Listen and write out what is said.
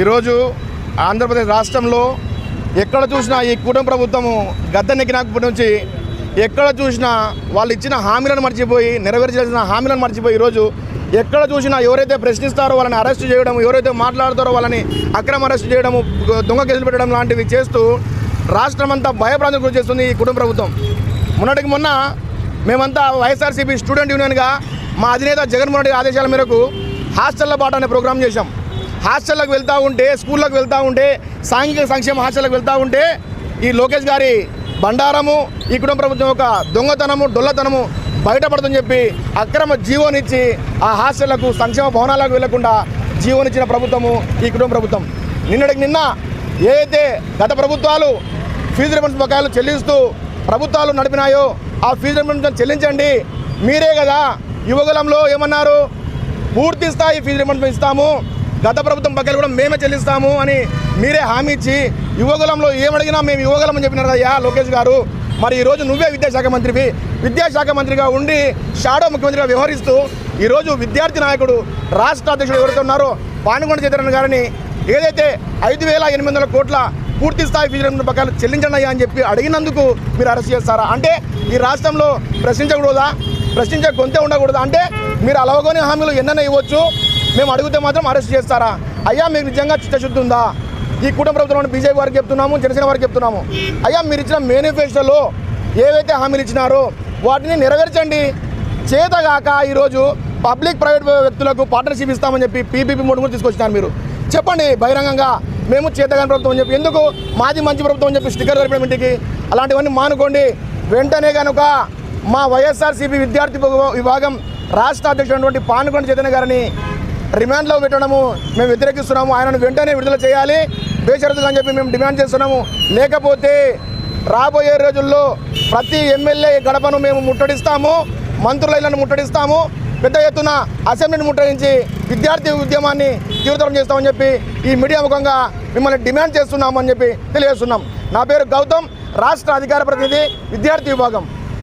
ఈరోజు ఆంధ్రప్రదేశ్ రాష్ట్రంలో ఎక్కడ చూసినా ఈ కుటుంబ ప్రభుత్వము గద్దెనెక్కినప్పటి నుంచి ఎక్కడ చూసినా వాళ్ళు ఇచ్చిన హామీలను మర్చిపోయి నెరవేర్చాల్సిన హామీలను మర్చిపోయి ఈరోజు ఎక్కడ చూసినా ఎవరైతే ప్రశ్నిస్తారో వాళ్ళని అరెస్ట్ చేయడం ఎవరైతే మాట్లాడతారో వాళ్ళని అక్రమ అరెస్ట్ చేయడము దొంగ కేసులు పెట్టడం లాంటివి చేస్తూ రాష్ట్రం అంతా భయప్రాంతం గురి చేస్తుంది ఈ కుటుంబ ప్రభుత్వం. మొన్నటికి మొన్న మేమంతా వైఎస్ఆర్సీపీ స్టూడెంట్ యూనియన్గా మా అధినేత జగన్మోహన్ రెడ్డి ఆదేశాల మేరకు హాస్టల్ల బాట అనే ప్రోగ్రాం చేశాం. హాస్టల్లోకి వెళ్తూ ఉంటే స్కూళ్ళకు వెళ్తూ ఉంటే సాంఘిక సంక్షేమ హాస్టల్కి వెళ్తూ ఉంటే ఈ లోకేష్ గారి బండారము ఈ కుటుంబ ప్రభుత్వం యొక్క దొంగతనము డొల్లతనము బయటపడుతుందని చెప్పి అక్రమ జీవోనిచ్చి ఆ హాస్టళ్ళకు సంక్షేమ భవనాలకు వెళ్ళకుండా జీవోనిచ్చిన ప్రభుత్వము ఈ కుటుంబ ప్రభుత్వం. నిన్నటికి నిన్న ఏదైతే గత ప్రభుత్వాలు ఫీజు రిఫండ్స్ బకాయిలు చెల్లిస్తూ ప్రభుత్వాలు నడిపినాయో ఆ ఫీజు రిఫండ్స్ చెల్లించండి. మీరే కదా యువకులంలో ఏమన్నారు? పూర్తి స్థాయి ఫీజు రిఫండ్స్ ఇస్తాము. గత ప్రభుత్వం బకాయిలు కూడా మేమే చెల్లిస్తాము అని మీరే హామీ ఇచ్చి యువకులంలో ఏమడిగినా మేము యువకులం అని చెప్పినారు కదా లోకేష్ గారు. మరి ఈరోజు నువ్వే విద్యాశాఖ మంత్రివి. విద్యాశాఖ మంత్రిగా ఉండి షాడో ముఖ్యమంత్రిగా వ్యవహరిస్తూ ఈరోజు విద్యార్థి నాయకుడు రాష్ట్ర అధ్యక్షుడు ఎవరైతే ఉన్నారో పానుగొండ చంద్రన్ గారిని ఏదైతే ఐదు వేల ఎనిమిది వందల కోట్ల పూర్తి స్థాయి ఫీజు బకాయిలు చెల్లించండి అయ్యా అని చెప్పి అడిగినందుకు మీరు అరెస్ట్ చేస్తారా? అంటే ఈ రాష్ట్రంలో ప్రశ్నించకూడదా? ప్రశ్నించే గొంతే ఉండకూడదా? అంటే మీరు అలవగోని హామీలు ఎన్నైనా ఇవ్వచ్చు. మేము అడిగితే మాత్రం అరెస్ట్ చేస్తారా? అయ్యా మీకు నిజంగా చిత్తశుద్ధి ఉందా? ఈ కుటుంబ ప్రభుత్వం బీజేపీ వారికి చెప్తున్నాము జనసేన వారికి చెప్తున్నాము. అయ్యా మీరు ఇచ్చిన మేనిఫెస్టోలో ఏవైతే హామీలు ఇచ్చినారో వాటిని నెరవేర్చండి. చేతగాక ఈరోజు పబ్లిక్ ప్రైవేట్ వ్యక్తులకు పార్ట్నర్షిప్ ఇస్తామని చెప్పి పీపీపీ మూడు కూడా తీసుకొచ్చినారు మీరు. చెప్పండి బహిరంగంగా మేము చేతగాని ప్రభుత్వం అని చెప్పి. ఎందుకు? మాది మంచి ప్రభుత్వం అని చెప్పి స్టిక్కర్ జరిపిన ఇంటికి. అలాంటివన్నీ మానుకోండి. వెంటనే కనుక మా వైఎస్ఆర్సీపీ విద్యార్థి విభాగం రాష్ట్ర అధ్యక్షుడు పానుకొండ చైతన్య గారిని రిమాండ్లో పెట్టడము మేము వ్యతిరేకిస్తున్నాము. ఆయనను వెంటనే విడుదల చేయాలి. బేషరతుగా అని చెప్పి మేము డిమాండ్ చేస్తున్నాము. లేకపోతే రాబోయే రోజుల్లో ప్రతి ఎమ్మెల్యే గడపను మేము ముట్టడిస్తాము. మంత్రుల ముట్టడిస్తాము. పెద్ద ఎత్తున అసెంబ్లీని ముట్టడించి విద్యార్థి ఉద్యమాన్ని తీవ్రతరం చేస్తామని చెప్పి ఈ మీడియా ముఖంగా మిమ్మల్ని డిమాండ్ చేస్తున్నామని చెప్పి తెలియజేస్తున్నాం. నా పేరు గౌతమ్ రాష్ట్ర అధికార ప్రతినిధి విద్యార్థి విభాగం.